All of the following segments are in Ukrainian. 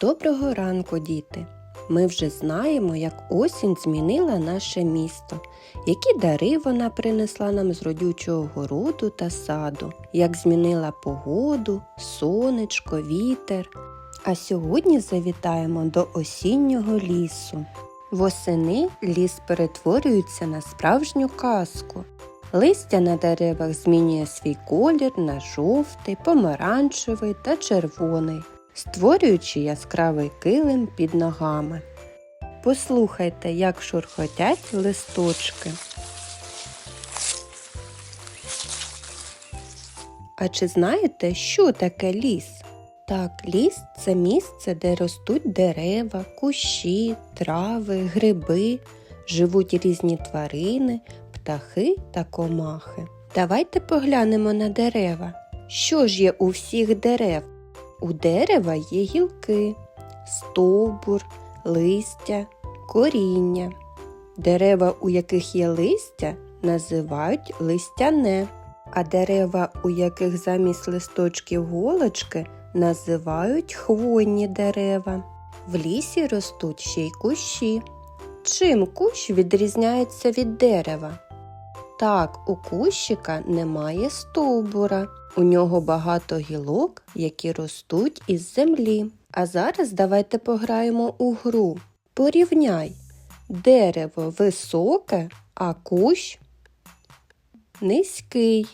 Доброго ранку, діти! Ми вже знаємо, як осінь змінила наше місто, які дари вона принесла нам з родючого городу та саду, як змінила погоду, сонечко, вітер. А сьогодні завітаємо до осіннього лісу. Восени ліс перетворюється на справжню казку. Листя на деревах змінює свій колір на жовтий, помаранчевий та червоний, створюючи яскравий килим під ногами. Послухайте, як шурхотять листочки. А чи знаєте, що таке ліс? Так, ліс це місце, де ростуть дерева, кущі, трави, гриби, живуть різні тварини, птахи та комахи. Давайте поглянемо на дерева. Що ж є у всіх дерев? У дерева є гілки, стовбур, листя, коріння. Дерева, у яких є листя, називають листяне, а дерева, у яких замість листочків голочки, називають хвойні дерева. В лісі ростуть ще й кущі. Чим кущ відрізняється від дерева? Так, у кущика немає стовбура. У нього багато гілок, які ростуть із землі. А зараз давайте пограємо у гру. Порівняй. Дерево високе, а кущ низький.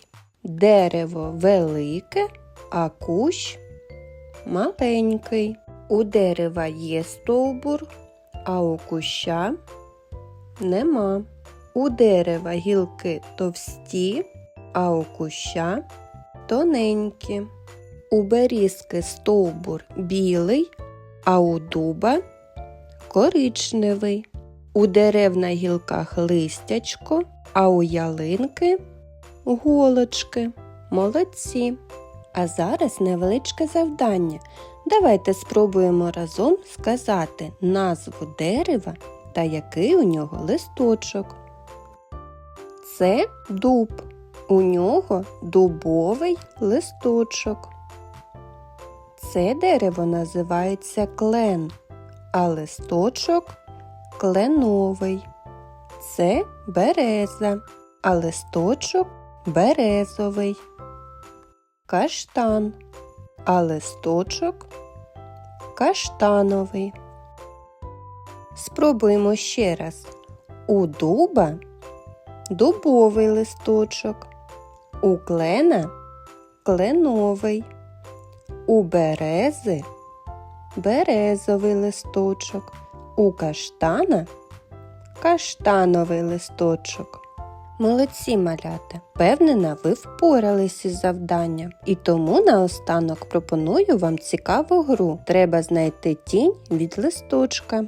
Дерево велике, а кущ маленький. У дерева є стовбур, а у куща нема. У дерева гілки товсті, а у куща тоненькі. У берізки стовбур білий, а у дуба коричневий. У дерев на гілках листячко, а у ялинки голочки. Молодці. А зараз невеличке завдання. Давайте спробуємо разом сказати назву дерева та який у нього листочок. Це дуб. У нього дубовий листочок. Це дерево називається клен, а листочок кленовий. Це береза, а листочок березовий. Каштан, а листочок каштановий. Спробуємо ще раз. У дуба дубовий листочок, у клена кленовий, у берези березовий листочок, у каштана каштановий листочок. Молодці малята! Впевнена, ви впоралися із завданням. І тому наостанок пропоную вам цікаву гру. Треба знайти тінь від листочка.